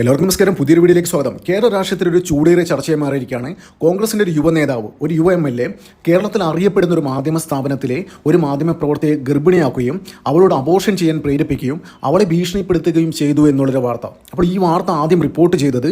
എല്ലാവർക്കും നമസ്കാരം. പുതിയൊരു വീഡിയോയിലേക്ക് സ്വാഗതം. കേരള രാഷ്ട്രീയത്തിൽ ഒരു ചൂടേറിയ ചർച്ചയായി മാറിയിരിക്കുകയാണ്. കോൺഗ്രസിന്റെ ഒരു യുവ നേതാവ് ഒരു യുവ എം എൽ എ കേരളത്തിൽ അറിയപ്പെടുന്ന ഒരു മാധ്യമ സ്ഥാപനത്തിലെ ഒരു മാധ്യമ പ്രവർത്തകയെ ഗർഭിണിയാക്കുകയും അവളോട് അബോർഷൻ ചെയ്യാൻ പ്രേരിപ്പിക്കുകയും അവളെ ഭീഷണിപ്പെടുത്തുകയും ചെയ്തു എന്നുള്ളൊരു വാർത്ത. അപ്പോൾ ഈ വാർത്ത ആദ്യം റിപ്പോർട്ട് ചെയ്തത്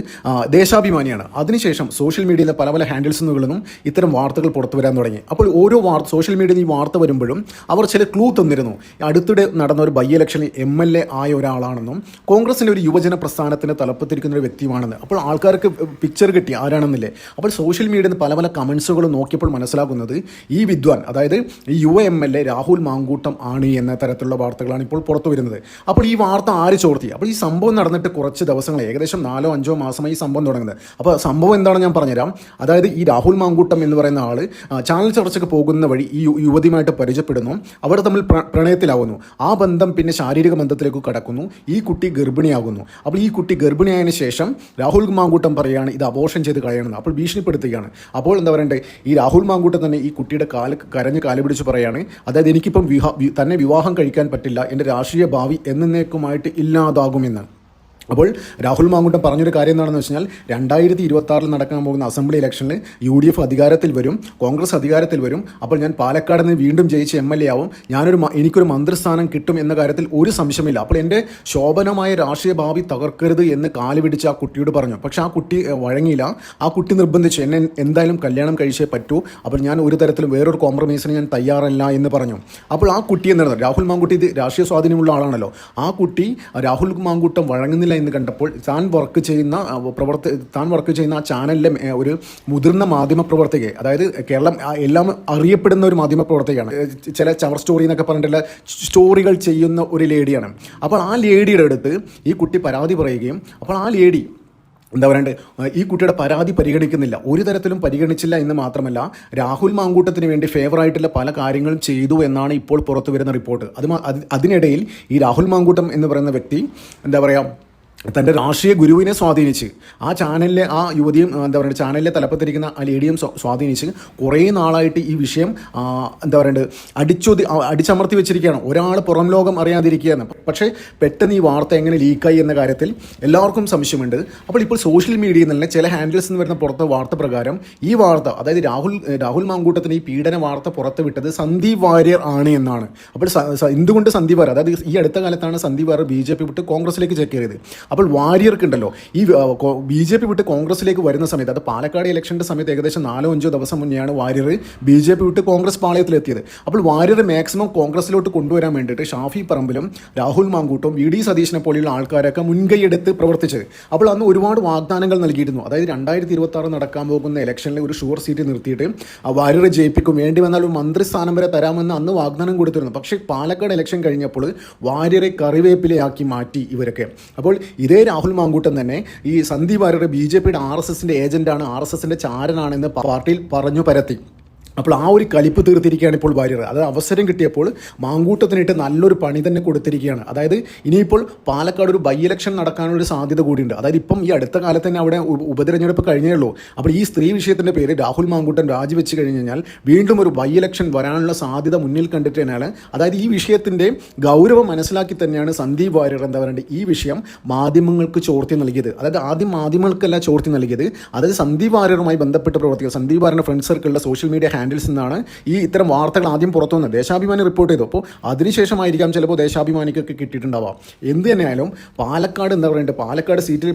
ദേശാഭിമാനിയാണ്. അതിനുശേഷം സോഷ്യൽ മീഡിയയിലെ പല പല ഹാൻഡിൽസുകളിലും ഇത്തരം വാർത്തകൾ പുറത്തു വരാൻ തുടങ്ങി. അപ്പോൾ ഓരോ വാർത്ത സോഷ്യൽ മീഡിയയിൽ ഈ വാർത്ത വരുമ്പോഴും അവർ ചില ക്ലൂ തന്നിരുന്നു. അടുത്തിടെ നടന്ന ഒരു ബൈ ഇലക്ഷനിൽ എം എൽ എ ആയ ഒരാളാണെന്നും കോൺഗ്രസിന്റെ ഒരു യുവജന പ്രസ്ഥാനത്തിന് തലപ്പത്തിരിക്കുന്ന ഒരു വ്യക്തിയുമാണെന്ന്. അപ്പോൾ ആൾക്കാർക്ക് പിക്ചർ കിട്ടി ആരാണെന്നില്ലേ? അപ്പോൾ സോഷ്യൽ മീഡിയയിൽ പല പല കമൻസുകൾ നോക്കിയപ്പോൾ മനസ്സിലാക്കുന്നത് ഈ വിദ്വാൻ അതായത് ഈ U M L A Rahul Mankoottam ആണ് എന്ന തരത്തിലുള്ള വാർത്തകളാണ് ഇപ്പോൾ പുറത്തു വരുന്നത്. അപ്പോൾ ഈ വാർത്ത ആര് ചോർത്തി? അപ്പോൾ ഈ സംഭവം നടന്നിട്ട് കുറച്ച് ദിവസങ്ങൾ ഏകദേശം നാലോ അഞ്ചോ മാസമായി ഈ സംഭവം തുടങ്ങുന്നത്. അപ്പോൾ സംഭവം എന്താണെന്ന് ഞാൻ പറഞ്ഞുതരാം. അതായത് ഈ രാഹുൽ മാങ്കൂട്ടം എന്ന് പറയുന്ന ആൾ ചാനൽ ചർച്ചയ്ക്ക് പോകുന്ന വഴി ഈ യുവതിയുമായിട്ട് പരിചയപ്പെടുന്നു. അവർ തമ്മിൽ പ്രണയത്തിലാവുന്നു. ആ ബന്ധം പിന്നെ ശാരീരിക ബന്ധത്തിലേക്ക് കടക്കുന്നു. ഈ കുട്ടി ഗർഭിണിയാകുന്നു. അപ്പോൾ ഈ കുട്ടി ഗർഭിണിയായതിനു ശേഷം രാഹുൽ മാങ്കൂട്ടം പറയുകയാണ് ഇത് അബോർഷൻ ചെയ്ത് കളയണമെന്ന്. അപ്പോൾ ഭീഷണിപ്പെടുത്തുകയാണ്. അപ്പോൾ എന്താ പറയണ്ടേ ഈ രാഹുൽ മാങ്കൂട്ടം തന്നെ ഈ കുട്ടിയുടെ കാൽ കരഞ്ഞ് കാൽ പിടിച്ച് പറയാണ് അതായത് എനിക്കിപ്പം വിവാഹ തന്നെ വിവാഹം കഴിക്കാൻ പറ്റില്ല എന്റെ രാഷ്ട്രീയ ഭാവി എന്നേക്കുമായിട്ട് ഇല്ലാതാകുമെന്ന്. അപ്പോൾ രാഹുൽ മാങ്കുട്ടം പറഞ്ഞൊരു കാര്യം എന്താണെന്ന് വെച്ചാൽ രണ്ടായിരത്തി ഇരുപത്തി നടക്കാൻ പോകുന്ന അസംബ്ലി ഇലക്ഷനിൽ യു ഡി എഫ് അധികാരത്തിൽ വരും കോൺഗ്രസ് അധികാരത്തിൽ വരും. അപ്പോൾ ഞാൻ പാലക്കാട് നിന്ന് വീണ്ടും ജയിച്ച് എം എൽ എ ആവും. ഞാനൊരു എനിക്കൊരു മന്ത്രിസ്ഥാനം കിട്ടും എന്ന കാര്യത്തിൽ ഒരു സംശയമില്ല അപ്പോൾ എന്റെ ശോഭനമായ രാഷ്ട്രീയ ഭാവി തകർക്കരുത് എന്ന് കാൽ പിടിച്ച് ആ കുട്ടിയോട് പറഞ്ഞു. പക്ഷേ ആ കുട്ടി വഴങ്ങിയില്ല. ആ കുട്ടി നിർബന്ധിച്ചു. എന്നെ എന്തായാലും കല്യാണം കഴിച്ചേ പറ്റൂ. അപ്പോൾ ഞാൻ ഒരു തരത്തിലും വേറൊരു കോംപ്രമൈസിന് ഞാൻ തയ്യാറല്ല എന്ന് പറഞ്ഞു. അപ്പോൾ ആ കുട്ടി എന്തായിരുന്നു രാഹുൽ മാങ്കുട്ടി ഇത് രാഷ്ട്രീയ സ്വാധീനമുള്ള ആളാണല്ലോ. ആ കുട്ടി രാഹുൽ മാങ്കുട്ടം വഴങ്ങുന്നില്ല എന്ന് കണ്ടപ്പോൾ താൻ വർക്ക് ചെയ്യുന്ന പ്രവർത്തി താൻ വർക്ക് ചെയ്യുന്ന ആ ചാനലിലെ ഒരു മുതിർന്ന മാധ്യമ പ്രവർത്തകയെ അതായത് കേരളം എല്ലാം അറിയപ്പെടുന്ന ഒരു മാധ്യമ പ്രവർത്തകയാണ്. ചില ചവർ സ്റ്റോറി എന്നൊക്കെ പറഞ്ഞിട്ടുള്ള സ്റ്റോറികൾ ചെയ്യുന്ന ഒരു ലേഡിയാണ്. അപ്പോൾ ആ ലേഡിയുടെ അടുത്ത് ഈ കുട്ടി പരാതി പറയുകയും അപ്പോൾ ആ ലേഡി എന്താ പറയണ്ടേ ഈ കുട്ടിയുടെ പരാതി പരിഗണിക്കുന്നില്ല. ഒരു തരത്തിലും പരിഗണിച്ചില്ല എന്ന് മാത്രമല്ല രാഹുൽ മാങ്കൂട്ടത്തിന് വേണ്ടി ഫേവറായിട്ടുള്ള പല കാര്യങ്ങളും ചെയ്തു എന്നാണ് ഇപ്പോൾ പുറത്തു വരുന്ന റിപ്പോർട്ട് അത് അതിനിടയിൽ ഈ രാഹുൽ മാങ്കൂട്ടം എന്ന് പറയുന്ന വ്യക്തി എന്താ പറയുക തന്റെ രാഷ്ട്രീയ ഗുരുവിനെ സ്വാധീനിച്ച് ആ ചാനലിലെ ആ യുവതിയും എന്താ പറയുക ചാനലിലെ തലപ്പത്തിരിക്കുന്ന ആ ലേഡിയും സ്വാ- സ്വാധീനിച്ച് കുറേ നാളായിട്ട് ഈ വിഷയം എന്താ പറയണ്ടത് അടിച്ചൊതി അടിച്ചമർത്തി വെച്ചിരിക്കുകയാണ്. ഒരാൾ പുറം ലോകം അറിയാതിരിക്കുകയാണ്. പക്ഷേ പെട്ടെന്ന് ഈ വാർത്ത എങ്ങനെ ലീക്കായി എന്ന കാര്യത്തിൽ എല്ലാവർക്കും സംശയമുണ്ട്. അപ്പോൾ ഇപ്പോൾ സോഷ്യൽ മീഡിയയിൽ നിന്ന് ചില ഹാൻഡിൽസ് നിന്ന് വരുന്ന പുറത്തെ വാർത്ത പ്രകാരം ഈ വാർത്ത അതായത് രാഹുൽ രാഹുൽ മാങ്കൂട്ടത്തിന് ഈ പീഡന വാർത്ത പുറത്ത് വിട്ടത് സന്ദീപ് വാര്യർ ആണ് എന്നാണ്. അപ്പോൾ എന്തുകൊണ്ട് സന്ദീപ് വാര്യർ അതായത് ഈ അടുത്ത കാലത്താണ് Sandeep Varier B J P വിട്ട് കോൺഗ്രസിലേക്ക് ചേക്കേറിയത്. അപ്പോൾ വാര്യർക്കുണ്ടല്ലോ. ഈ ബി ജെ പി വിട്ട് കോൺഗ്രസിലേക്ക് വരുന്ന സമയത്ത് അത് പാലക്കാട് ഇലക്ഷന്റെ സമയത്ത് ഏകദേശം നാലോ അഞ്ചോ ദിവസം മുന്നെയാണ് വാര്യർ ബി ജെ പി വിട്ട് കോൺഗ്രസ് പാളയത്തിലെത്തിയത്. അപ്പോൾ വാര്യർ മാക്സിമം കോൺഗ്രസിലോട്ട് കൊണ്ടുവരാൻ വേണ്ടിയിട്ട് ഷാഫി പറമ്പിലും രാഹുൽ മാങ്കൂട്ടും വി ഡി സതീശനെ പോലെയുള്ള ആൾക്കാരൊക്കെ മുൻകൈയെടുത്ത് പ്രവർത്തിച്ചത് അപ്പോൾ അന്ന് ഒരുപാട് വാഗ്ദാനങ്ങൾ നൽകിയിരുന്നു. അതായത് രണ്ടായിരത്തി ഇരുപത്തി ആറ് നടക്കാൻ പോകുന്ന ഇലക്ഷനിൽ ഒരു ഷുവർ സീറ്റ് നിർത്തിയിട്ട് ആ വാര്യരെ ജയിപ്പിക്കും വേണ്ടി വന്നാൽ ഒരു മന്ത്രിസ്ഥാനം വരെ തരാമെന്ന് അന്ന് വാഗ്ദാനം കൊടുത്തിരുന്നു. പക്ഷേ പാലക്കാട് ഇലക്ഷൻ കഴിഞ്ഞപ്പോൾ വാര്യരെ കറിവേപ്പിലയാക്കി മാറ്റി ഇവരൊക്കെ. അപ്പോൾ ഇതേ രാഹുൽ മാങ്കൂട്ടൻ തന്നെ ഈ സന്ദീപ് വാര്യർ ബി ജെ പിയുടെ ആർ എസ് എസിന്റെ ഏജന്റാണ് ആർ എസ് എസിന്റെ ചാരനാണെന്ന് പാർട്ടിയിൽ പറഞ്ഞു പരത്തി. അപ്പോൾ ആ ഒരു കലിപ്പ് തീർത്തിരിക്കുകയാണ് ഇപ്പോൾ വാര്യർ. അത് അവസരം കിട്ടിയപ്പോൾ മാങ്കൂട്ടത്തിനിട്ട് നല്ലൊരു പണി തന്നെ കൊടുത്തിരിക്കുകയാണ്. അതായത് ഇനിയിപ്പോൾ പാലക്കാട് ഒരു ബൈ ഇലക്ഷൻ നടക്കാനുള്ള സാധ്യത കൂടിയുണ്ട്. അതായത് ഇപ്പം ഈ അടുത്ത കാലത്ത് തന്നെ അവിടെ ഉപതിരഞ്ഞെടുപ്പ് ഉപതെരഞ്ഞെടുപ്പ് കഴിഞ്ഞേ ഉള്ളൂ. അപ്പോൾ ഈ സ്ത്രീ വിഷയത്തിന്റെ പേര് രാഹുൽ മാങ്കൂട്ടൻ രാജിവെച്ച് കഴിഞ്ഞ് കഴിഞ്ഞാൽ വീണ്ടും ഒരു ബൈ ഇലക്ഷൻ വരാനുള്ള സാധ്യത മുന്നിൽ കണ്ടിട്ട് തന്നെയാണ് അതായത് ഈ വിഷയത്തിന്റെ ഗൗരവം മനസ്സിലാക്കി തന്നെയാണ് സന്ദീപ് വാര്യർ എന്താ പറയുക ഈ വിഷയം മാധ്യമങ്ങൾക്ക് ചോർത്തി നൽകിയത്. അതായത് ആദ്യം മാധ്യമങ്ങൾക്കല്ല ചോർത്തി നൽകിയത്. അതായത് സന്ദീപ് വാര്യറുമായി ബന്ധപ്പെട്ട് പ്രവർത്തിക്കുക സന്ദീപ് വാര്യന്റെ ഫ്രണ്ട് സർക്കിളിലെ സോഷ്യൽ മീഡിയ ഹാൻഡിൽസ് നിന്നാണ് ഈ ഇത്തരം വാർത്തകൾ ആദ്യം പുറത്തു വന്നത്. ദേശാഭിമാനി റിപ്പോർട്ട് ചെയ്തു. അപ്പോൾ അതിനുശേഷമായിരിക്കാം ചിലപ്പോൾ ദേശാഭിമാനിക്കൊക്കെ കിട്ടിയിട്ടുണ്ടാവാം എന്ത് തന്നെയായാലും പാലക്കാട് എന്താ പറയുക പാലക്കാട് സീറ്റിൽ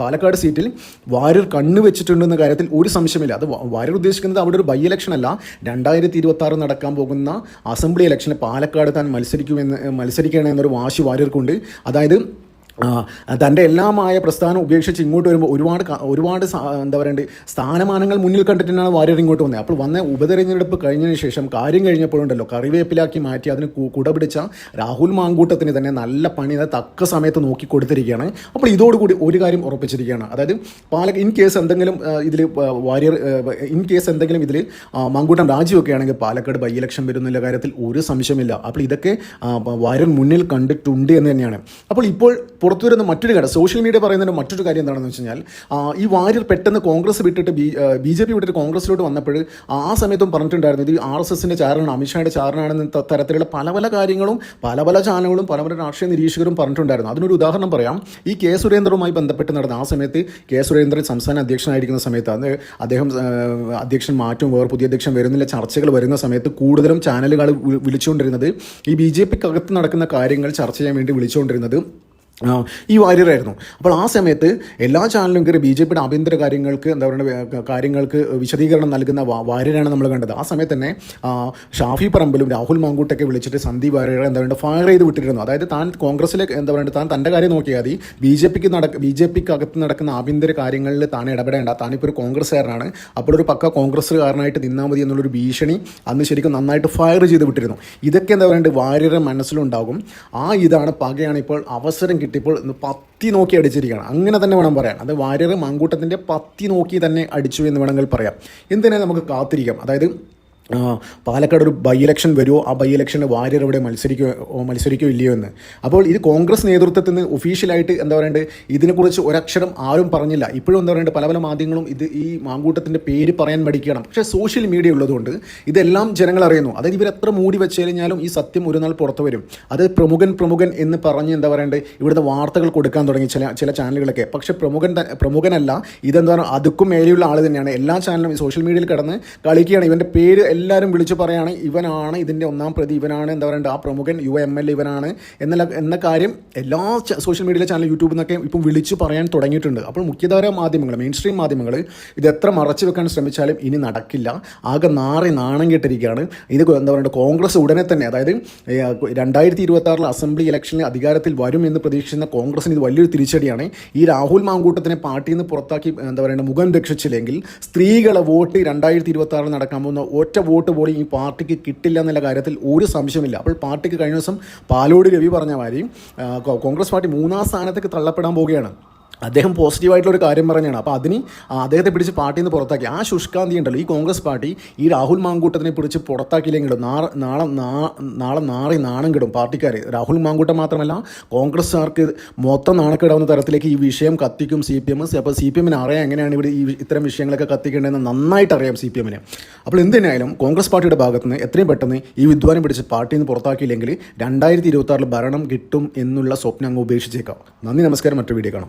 പാലക്കാട് സീറ്റിൽ വാര്യർ കണ്ണു വെച്ചിട്ടുണ്ടെന്ന കാര്യത്തിൽ ഒരു സംശയമില്ല അത് വാരിയർ ഉദ്ദേശിക്കുന്നത് അവിടെ ഒരു ബൈ ഇലക്ഷൻ അല്ല. രണ്ടായിരത്തി ഇരുപത്തി ആറ് നടക്കാൻ പോകുന്ന അസംബ്ലി ഇലക്ഷന് പാലക്കാട് താൻ മത്സരിക്കുമെന്ന് മത്സരിക്കണമെന്നൊരു വാശി വാര്യർക്കുണ്ട്. അതായത് തന്റെ എല്ലാമായ പ്രസ്ഥാനം ഉപേക്ഷിച്ച് ഇങ്ങോട്ട് വരുമ്പോൾ ഒരുപാട് ഒരുപാട് എന്താ പറയണ്ടേ സ്ഥാനമാനങ്ങൾ മുന്നിൽ കണ്ടിട്ടാണ് വാര്യർ ഇങ്ങോട്ട് വന്നത് അപ്പോൾ വന്ന ഉപതെരഞ്ഞെടുപ്പ് കഴിഞ്ഞതിന് ശേഷം കാര്യം കഴിഞ്ഞപ്പോഴുണ്ടല്ലോ കറിവേപ്പിലാക്കി മാറ്റി അതിന് കുടപിടിച്ച രാഹുൽ മാങ്കൂട്ടത്തിന് തന്നെ നല്ല പണി തക്ക സമയത്ത് നോക്കി കൊടുത്തിരിക്കുകയാണ്. അപ്പോൾ ഇതോടുകൂടി ഒരു കാര്യം ഉറപ്പിച്ചിരിക്കുകയാണ്. അതായത് പാല ഇൻ കേസ് എന്തെങ്കിലും ഇതിൽ വാര്യർ ഇൻ കേസ് എന്തെങ്കിലും ഇതിൽ മാങ്കൂട്ടം രാജിവെക്കുകയാണെങ്കിൽ പാലക്കാട് ബൈ ഇലക്ഷൻ വരുന്നുള്ള കാര്യത്തിൽ ഒരു സംശയമില്ല അപ്പോൾ ഇതൊക്കെ വാര്യർ മുന്നിൽ കണ്ടിട്ടുണ്ട് എന്ന് തന്നെയാണ്. അപ്പോൾ ഇപ്പോൾ പുറത്തു വരുന്ന മറ്റൊരു കാര്യം സോഷ്യൽ മീഡിയ പറയുന്നതിന്റെ മറ്റൊരു കാര്യം എന്താണെന്ന് വെച്ച് കഴിഞ്ഞാൽ ഈ വാര്യർ പെട്ടെന്ന് കോൺഗ്രസ് വിട്ടിട്ട് ബി ബി ജെ പി വിട്ടിട്ട് കോൺഗ്രസിലോട്ട് വന്നപ്പോൾ ആ സമയത്തും പറഞ്ഞിട്ടുണ്ടായിരുന്നു ഇത് ആർ എസ് എസിന്റെ ചാരനാണ് അമിത്ഷായുടെ ചാരനാണെന്ന് തരത്തിലുള്ള പല പല കാര്യങ്ങളും പല പല ചാനലുകളും പല പല രാഷ്ട്രീയ നിരീക്ഷകരും പറഞ്ഞിട്ടുണ്ടായിരുന്നു. അതിനൊരു ഉദാഹരണം പറയാം ഈ കെ സുരേന്ദ്രവുമായി ബന്ധപ്പെട്ട് നടന്ന ആ സമയത്ത് കെ സുരേന്ദ്രൻ സംസ്ഥാന അധ്യക്ഷനായിരിക്കുന്ന സമയത്ത് അത് അദ്ദേഹം അധ്യക്ഷൻ മാറ്റും വേറെ പുതിയ അധ്യക്ഷൻ വരുന്നില്ല ചർച്ചകൾ വരുന്ന സമയത്ത് കൂടുതലും ചാനലുകൾ വിളിച്ചുകൊണ്ടിരുന്നത് ഈ ബി ജെ പിക്കകത്ത് നടക്കുന്ന കാര്യങ്ങൾ ചർച്ച ചെയ്യാൻ വേണ്ടി വിളിച്ചുകൊണ്ടിരുന്നത് ഈ വാര്യറായിരുന്നു അപ്പോൾ ആ സമയത്ത് എല്ലാ ചാനലും കയറി ബി ജെ പിയുടെ ആഭ്യന്തര കാര്യങ്ങൾക്ക് എന്താ പറയുക കാര്യങ്ങൾക്ക് വിശദീകരണം നൽകുന്ന വാര്യരാണ് നമ്മൾ കണ്ടത്. ആ സമയത്ത് തന്നെ ഷാഫി പറമ്പിലും രാഹുൽ മാങ്കൂട്ടൊക്കെ വിളിച്ചിട്ട് സന്ദീപ് വാര്യരെ എന്താ പറയുക ഫയർ ചെയ്ത് വിട്ടിരുന്നു. അതായത് താൻ കോൺഗ്രസിലെ എന്താ പറയുക താൻ തന്റെ കാര്യം നോക്കിയാൽ മതി. ബി ജെ പിക്ക് നടക്ക ബി ജെ പിക്ക് അകത്ത് നടക്കുന്ന ആഭ്യന്തര കാര്യങ്ങളിൽ താൻ ഇടപെടേണ്ട. താനിപ്പോൾ ഒരു കോൺഗ്രസ്സുകാരനാണ്. അപ്പോൾ ഒരു പക്ക കോൺഗ്രസ്സുകാരനായിട്ട് നിന്നാൽ മതി എന്നുള്ളൊരു ഭീഷണി അന്ന് ശരിക്കും നന്നായിട്ട് ഫയർ ചെയ്ത് വിട്ടിരുന്നു. ഇതൊക്കെ എന്താ പറയുക വാര്യരുടെ മനസ്സിലുണ്ടാകും. ആ ഇതാണ് പകയാണ് ഇപ്പോൾ അവസരം കിട്ടിയപ്പോൾ ഇന്ന് പത്തി നോക്കി അടിച്ചിരിക്കുകയാണ്. അങ്ങനെ തന്നെ വേണം പറയാൻ. അത് വാര്യർ മങ്കൂട്ടത്തിന്റെ പത്തി നോക്കി തന്നെ അടിച്ചു എന്ന് വേണമെങ്കിൽ പറയാം. എന്തിനാ നമുക്ക് കാത്തിരിക്കാം? അതായത് പാലക്കാട് ഒരു ബൈ ഇലക്ഷൻ വരുമോ ആ ബൈ ഇലക്ഷന് വാര്യർ ഇവിടെ മത്സരിക്കോ മത്സരിക്കോ ഇല്ലയോ എന്ന്. അപ്പോൾ ഇത് കോൺഗ്രസ് നേതൃത്വത്തിൽ നിന്ന് ഒഫീഷ്യലായിട്ട് എന്താ പറയേണ്ടത് ഇതിനെക്കുറിച്ച് ഒരക്ഷരം ആരും പറഞ്ഞില്ല. ഇപ്പോഴും എന്താ പറയേണ്ടത് പല പല മാധ്യമങ്ങളും ഇത് ഈ മാങ്കൂട്ടത്തിന്റെ പേര് പറയാൻ മടിക്കണം പക്ഷേ സോഷ്യൽ മീഡിയ ഉള്ളതുകൊണ്ട് ഇതെല്ലാം ജനങ്ങൾ അറിയുന്നു. അതായത് ഇവർ എത്ര മൂടി വെച്ച് കഴിഞ്ഞാലും ഈ സത്യം ഒരു നാൾ പുറത്തു വരും. അത് പ്രമുഖൻ പ്രമുഖൻ എന്ന് പറഞ്ഞ് എന്താ പറയേണ്ടത് ഇവിടുത്തെ വാർത്തകൾ കൊടുക്കാൻ തുടങ്ങി ചില ചില ചാനലുകളൊക്കെ. പക്ഷേ പ്രമുഖൻ പ്രമുഖനല്ല ഇതെന്താ പറയുക അതുക്കും മേലെയുള്ള ആൾ തന്നെയാണ്. എല്ലാ ചാനലും സോഷ്യൽ മീഡിയയിൽ കിടന്ന് കളിക്കുകയാണ്. ഇവന്റെ പേര് എല്ലാവരും വിളിച്ചു പറയുകയാണ് ഇവനാണ് ഇതിന്റെ ഒന്നാം പ്രതി ഇവനാണ് എന്താ പറയേണ്ടത് ആ പ്രമുഖൻ യു എം എൽ എ ഇവനാണ്. എന്നുള്ള എന്ന കാര്യം എല്ലാ സോഷ്യൽ മീഡിയയിലെ ചാനൽ യൂട്യൂബിൽ നിന്നൊക്കെ ഇപ്പം വിളിച്ചു പറയാൻ തുടങ്ങിയിട്ടുണ്ട്. അപ്പോൾ മുഖ്യധാര മാധ്യമങ്ങൾ മെയിൻ സ്ട്രീം മാധ്യമങ്ങൾ ഇത് എത്ര മറച്ചു വെക്കാൻ ശ്രമിച്ചാലും ഇനി നടക്കില്ല. ആകെ നാറി നാണം കെട്ടിരിക്കുകയാണ്. ഇത് എന്താ പറയുക കോൺഗ്രസ് ഉടനെ തന്നെ അതായത് രണ്ടായിരത്തി ഇരുപത്തി ആറിലെ അസംബ്ലി ഇലക്ഷനിൽ അധികാരത്തിൽ വരും എന്ന് പ്രതീക്ഷിക്കുന്ന കോൺഗ്രസിന് ഇത് വലിയൊരു തിരിച്ചടിയാണ്. ഈ രാഹുൽ മാങ്കൂട്ടത്തിനെ പാർട്ടിയിൽ നിന്ന് പുറത്താക്കി എന്താ പറയുക മുഖം രക്ഷിച്ചില്ലെങ്കിൽ സ്ത്രീകളെ വോട്ട് രണ്ടായിരത്തി ഇരുപത്തി നടക്കാൻ പോകുന്ന ഒറ്റ വോട്ട് പോലും ഈ പാർട്ടിക്ക് കിട്ടില്ല എന്നുള്ള കാര്യത്തിൽ ഒരു സംശയമില്ല അപ്പോൾ പാർട്ടിക്ക് കഴിഞ്ഞ ദിവസം പാലോട് രവി പറഞ്ഞ മാതിരി കോൺഗ്രസ് പാർട്ടി മൂന്നാം സ്ഥാനത്തേക്ക് തള്ളപ്പെടാൻ പോവുകയാണ്. അദ്ദേഹം പോസിറ്റീവായിട്ടുള്ള ഒരു കാര്യം പറഞ്ഞാണ്. അപ്പോൾ അതിന് അദ്ദേഹത്തെ പിടിച്ച് പാർട്ടിയിൽ നിന്ന് പുറത്താക്കി. ആ ശുഷ്കാന്തി ഉണ്ടല്ലോ ഈ കോൺഗ്രസ് പാർട്ടി ഈ രാഹുൽ മാങ്കൂട്ടത്തിനെ പിടിച്ച് പുറത്താക്കിയില്ലെങ്കിലും നാളെ നാളെ നാളെ നാറി നാണം കിടും പാർട്ടിക്കാർ രാഹുൽ മാങ്കൂട്ടം മാത്രമല്ല കോൺഗ്രസ്സുകാർക്ക് മൊത്തം നാണക്കേടാവുന്ന തരത്തിലേക്ക് ഈ വിഷയം കത്തിക്കും സി പി എം. അപ്പോൾ സി പി എമ്മിന് അറിയാം എങ്ങനെയാണ് ഇവിടെ ഈ ഇത്തരം വിഷയങ്ങളൊക്കെ കത്തിക്കേണ്ടതെന്ന് നന്നായിട്ട് അറിയാം സി പി എമ്മിന്. അപ്പോൾ എന്തിനായാലും കോൺഗ്രസ് പാർട്ടിയുടെ ഭാഗത്ത് നിന്ന് എത്രയും പെട്ടെന്ന് ഈ വിദ്വാനം പിടിച്ച് പാർട്ടിയിൽ നിന്ന് പുറത്താക്കിയില്ലെങ്കിൽ രണ്ടായിരത്തി ഇരുപത്തി ഭരണം കിട്ടും എന്നുള്ള സ്വപ്നം അങ്ങ് ഉപേക്ഷിച്ചേക്കാം. നന്ദി നമസ്കാരം. മറ്റൊരു വീഡിയോ കാണാം.